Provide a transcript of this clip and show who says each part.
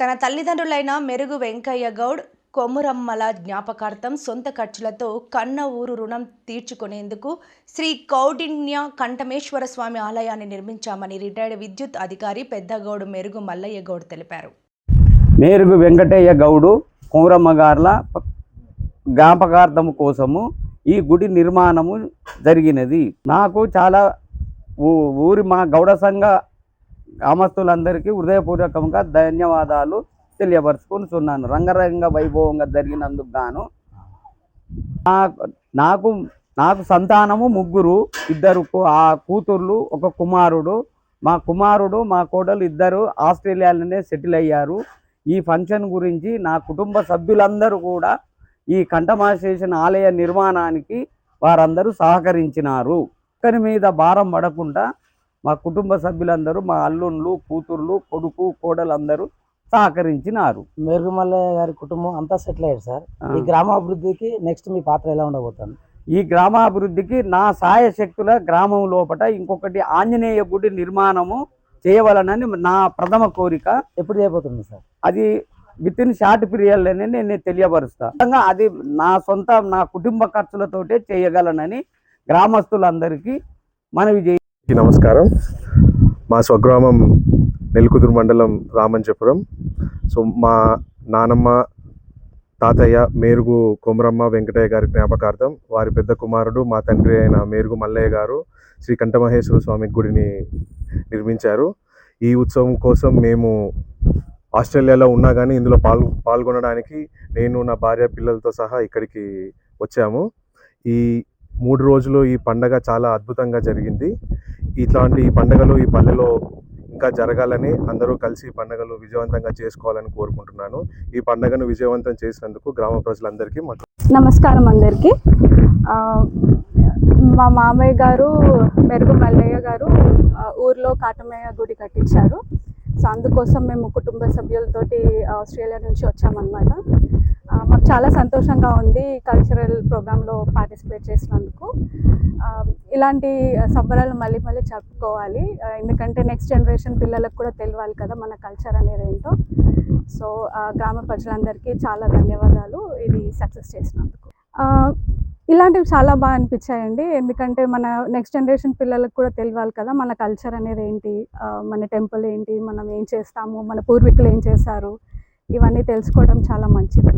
Speaker 1: తన తల్లిదండ్రులైన మెరుగు వెంకయ్య గౌడ్ కొమురమ్మల జ్ఞాపకార్థం సొంత ఖర్చులతో కన్న ఊరు రుణం తీర్చుకునేందుకు శ్రీ కౌడిన్య కంఠమేశ్వర స్వామి ఆలయాన్ని నిర్మించామని రిటైర్డ్ విద్యుత్ అధికారి పెద్దగౌడు మెరుగు మల్లయ్య గౌడ్ తెలిపారు.
Speaker 2: మేరుగు వెంకటయ్య గౌడు కొమురమ్మ గార్ల జ్ఞాపకార్థము కోసము ఈ గుడి నిర్మాణము జరిగినది. నాకు చాలా ఊ- ఊరి మా గౌడ సంఘ గ్రామస్తులందరికీ హృదయపూర్వకంగా ధన్యవాదాలు తెలియపరుచుకుంటున్నాను. రంగరంగ వైభవంగా జరిగినందుకు గాను. నాకు నాకు సంతానము ముగ్గురు ఇద్దరు ఆ కూతుర్లు ఒక కుమారుడు. మా కుమారుడు మా కోడలు ఇద్దరు ఆస్ట్రేలియాలోనే సెటిల్ అయ్యారు. ఈ ఫంక్షన్ గురించి నా కుటుంబ సభ్యులందరూ కూడా ఈ కంఠమాశేషన్ ఆలయ నిర్మాణానికి వారందరూ సహకరించినారు. ఒక్కరి మీద భారం పడకుండా మా కుటుంబ సభ్యులందరూ మా అల్లుళ్ళు కూతుర్లు కొడుకు కోడలందరూ సహకరించినారు.
Speaker 3: మేరుగుమల్లయ్య గారి కుటుంబం అంతా సెటిల్ అయ్యారు సార్. ఈ గ్రామాభివృద్ధికి నెక్స్ట్ మీ పాత్ర ఎలా ఉండబోతుంది?
Speaker 2: ఈ గ్రామాభివృద్ధికి నా సాయశక్తుల గ్రామం లోపల ఇంకొకటి ఆంజనేయ గుడి నిర్మాణము చేయవలనని నా ప్రథమ కోరిక.
Speaker 3: ఎప్పుడు చేయబోతుంది సార్?
Speaker 2: అది విత్ ఇన్ షార్ట్ పీరియడ్లోనే నేను తెలియపరుస్తా. నిజంగా అది నా సొంత నా కుటుంబ ఖర్చులతోటే చేయగలనని గ్రామస్తులందరికీ మనవి చేయ
Speaker 4: నమస్కారం. మా స్వగ్రామం నెల్కుదురు మండలం రామంచపురం. సో మా నానమ్మ తాతయ్య మేరుగు కొమరమ్మ వెంకటయ్య గారి జ్ఞాపకార్థం వారి పెద్ద కుమారుడు మా తండ్రి అయిన మేరుగు మల్లయ్య గారు శ్రీ కంఠమహేశ్వర స్వామి గుడిని నిర్మించారు. ఈ ఉత్సవం కోసం మేము ఆస్ట్రేలియాలో ఉన్నా కానీ ఇందులో పాల్ పాల్గొనడానికి నేను నా భార్య పిల్లలతో సహా ఇక్కడికి వచ్చాము. ఈ మూడు రోజులు ఈ పండగ చాలా అద్భుతంగా జరిగింది. ఇట్లాంటి ఈ పండగలు ఈ పల్లెలో ఇంకా జరగాలని అందరూ కలిసి ఈ పండగలు విజయవంతంగా చేసుకోవాలని కోరుకుంటున్నాను. ఈ పండుగను విజయవంతం చేసినందుకు గ్రామ ప్రజలందరికీ
Speaker 5: నమస్కారం అందరికీ. మా మామయ్య గారు మెరుగు మల్లయ్య గారు ఊర్లో కాటమయ్య గుడి కట్టించారు. సో అందుకోసం మేము కుటుంబ సభ్యులతోటి ఆస్ట్రేలియా నుంచి వచ్చామన్నమాట. మాకు చాలా సంతోషంగా ఉంది కల్చరల్ ప్రోగ్రాంలో పార్టిసిపేట్ చేసినందుకు. ఇలాంటి సంబరాలు మళ్ళీ మళ్ళీ చెప్పుకోవాలి ఎందుకంటే నెక్స్ట్ జనరేషన్ పిల్లలకు కూడా తెలియాలి కదా మన కల్చర్ అనేది ఏంటో. సో గ్రామ ప్రజలందరికీ చాలా ధన్యవాదాలు ఇది సక్సెస్ చేసినందుకు. ఇలాంటివి చాలా బాగా అనిపించాయండి. ఎందుకంటే మన నెక్స్ట్ జనరేషన్ పిల్లలకు కూడా తెలియాలి కదా మన కల్చర్ అనేది ఏంటి? మన టెంపుల్ ఏంటి? మనం ఏం చేస్తాము? మన పూర్వీకులు ఏం చేశారు? ఇవన్నీ తెలుసుకోవడం చాలా మంచిది.